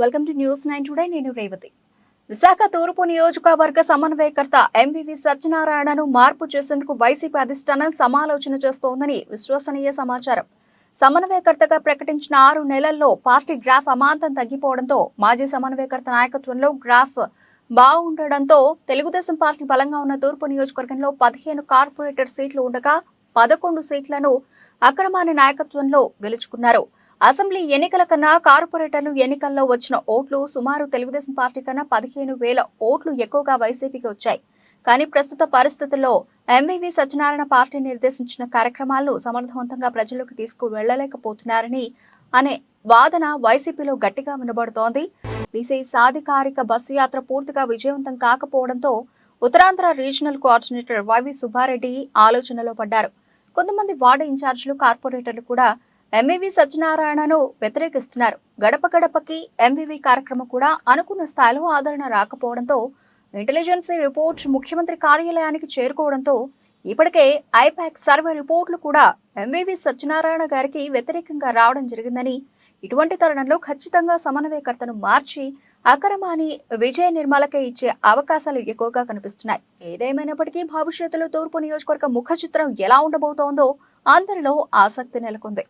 Welcome to news nine today. నేను రేవతి. విశాఖ తూర్పు నియోజకవర్గ సమన్వయకర్త ఎంవివి సత్యనారాయణను మార్పు చేసేందుకు వైసీపీ అధిష్టానం సమాలోచన చేస్తోందని విశ్వసనీయ సమాచారం. సమన్వయకర్తగా ప్రకటించిన ఆరు నెలల్లో పార్టీ గ్రాఫ్ అమాంతం తగ్గిపోవడంతో మాజీ సమన్వయకర్త నాయకత్వంలో గ్రాఫ్ బాగుండడంతో తెలుగుదేశం పార్టీ బలంగా ఉన్న తూర్పు నియోజకవర్గంలో పదిహేను కార్పొరేటర్ సీట్లు ఉండగా పదకొండు సీట్లను అక్రమాని నాయకత్వంలో గెలుచుకున్నారు. అసెంబ్లీ ఎన్నికల కన్నా కార్పొరేటర్లు ఎన్నికల్లో వచ్చిన ఓట్లు సుమారు తెలుగుదేశం పార్టీ కన్నా పదిహేను వేల ఓట్లు ఎక్కువగా వైసీపీకి వచ్చాయి. కానీ ప్రస్తుత పరిస్థితుల్లో ఎంవివి సత్యనారాయణ పార్టీ నిర్దేశించిన కార్యక్రమాలను సమర్థవంతంగా ప్రజల్లోకి తీసుకువెళ్ళలేకపోతున్నారని అనే వాదన వైసీపీలో గట్టిగా వినబడుతోంది. బీసీ సాధికారిక బస్సు యాత్ర పూర్తిగా విజయవంతం కాకపోవడంతో Uttarandhra regional coordinator YV Subbareddy ఆలోచనలో పడ్డారు. కొంతమంది వార్డు ఇన్ఛార్జీలు కార్పొరేటర్లు కూడా ఎంవివి సత్యనారాయణను వ్యతిరేకిస్తున్నారు. గడప గడపకి ఎంవివి కార్యక్రమం కూడా అనుకున్న స్థాయిలో ఆదరణ రాకపోవడంతో ఇంటెలిజెన్స్ రిపోర్ట్ ముఖ్యమంత్రి కార్యాలయానికి చేరుకోవడంతో ఇప్పటికే ఐపాక్ సర్వే రిపోర్టులు కూడా ఎంవివి సత్యనారాయణ గారికి వ్యతిరేకంగా రావడం జరిగిందని ఇటువంటి తరుణంలో ఖచ్చితంగా సమన్వయకర్తను మార్చి అక్రమాన్ని విజయ నిర్మలకే ఇచ్చే అవకాశాలు ఎక్కువగా కనిపిస్తున్నాయి. ఏదేమైనప్పటికీ భవిష్యత్తులో తూర్పు నియోజకవర్గ ముఖ చిత్రం ఎలా ఉండబోతోందో అందరిలో ఆసక్తి నెలకొంది.